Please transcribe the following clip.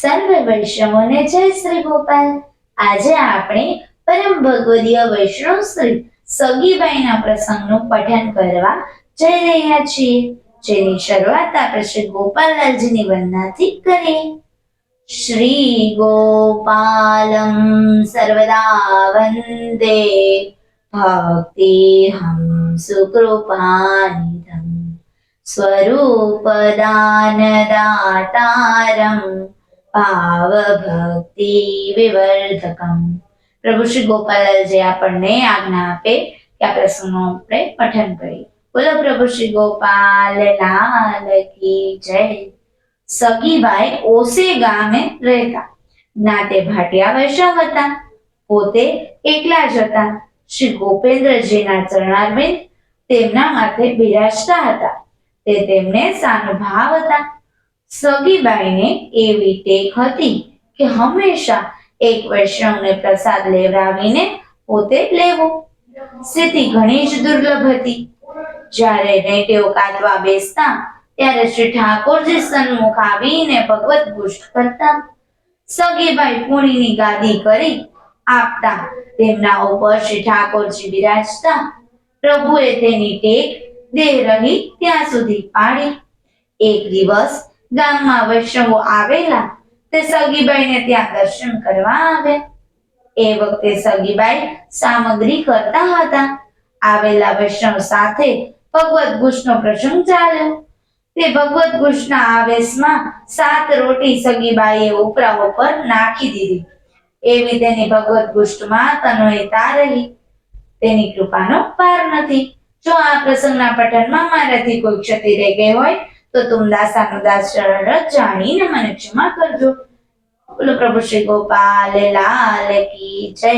સર્વ વૈષ્ણવોને જય શ્રી ગોપાલ. આજે આપણે પરમ ભગવદીય વૈષ્ણવ શ્રી સગીબાઈના પ્રસંગનું પઠન કરવા જઈ રહ્યા છીએ, જેની શરૂઆત આપણે શ્રી ગોપાલલાલજીની વંદનાથી કરીએ. શ્રી ગોપાલમ સર્વદા વંદે. ભક્તિ હમ સુકૃપાનિધમ. સ્વરૂપદાનદાતારમ ભાવભક્તિ વિવર્ધકમ પ્રભુ શ્રી ગોપાલજી આપણને આજ્ઞા આપે કે આ પ્રસંગનું આપણે પઠન કરીએ બોલો પ્રભુ શ્રી ગોપાલ લાલ કી જય સગીભાઈ ઓસે ગામે રહેતા નાતે ભાટિયા વૈષ્ણવ હતા પોતે એકલા જ હતા શ્રી ગોપેન્દ્રજીના ચરણારવિંદ તેમના માથે બિરાજતા હતા તે તેમને સાનુભાવ હતા સગીબાઈને એવી ટેક હતી કે હંમેશા એક વૈષ્ણવને પ્રસાદ લેવડાવીને પોતે લેવો. સ્થિતિ ઘણી જ દુર્લભ હતી. જ્યારે નેટેઓ કાઢવા બેસતા, ત્યારે શ્રી ઠાકોરજી સન્મુખ આવીને ભગવત પુષ્ટ કરતા. સગીબાઈ પુણીની ગાદી કરી આપતા. તેમના ઉપર શ્રી ઠાકોરજી બિરાજતા. પ્રભુએ તેની ટેક દેહ રહી ત્યાં સુધી પાડી એક દિવસ ગામમાં વૈષ્ણવો આવેલા, તે સગીબાઈને ત્યાં દર્શન કરવા આવ્યા એ વખતે સગીબાઈ સામગ્રી કરતા હતા. આવેલા વૈષ્ણવ સાથે ભગવત ગુષ્ટનો પ્રસંગ ચાલ્યો તે ભગવત ગુષ્ટના આવેશમાં સાત રોટી સગીબાઈએ ઉપરા ઉપર નાખી દીધી. એવી તેની ભગવત ગુષ્ટમાં તનોયતા રહી. તેની કૃપાનો પાર નથી. જો આ પ્રસંગના પઠનમાં મારાથી કોઈ ક્ષતિ રહી ગઈ હોય તો તું દાસ ચરણ રજ જાણીને મને ક્ષમા કરજો. બોલો પ્રભુ શ્રી ગોપાલ, લાલ કી જય.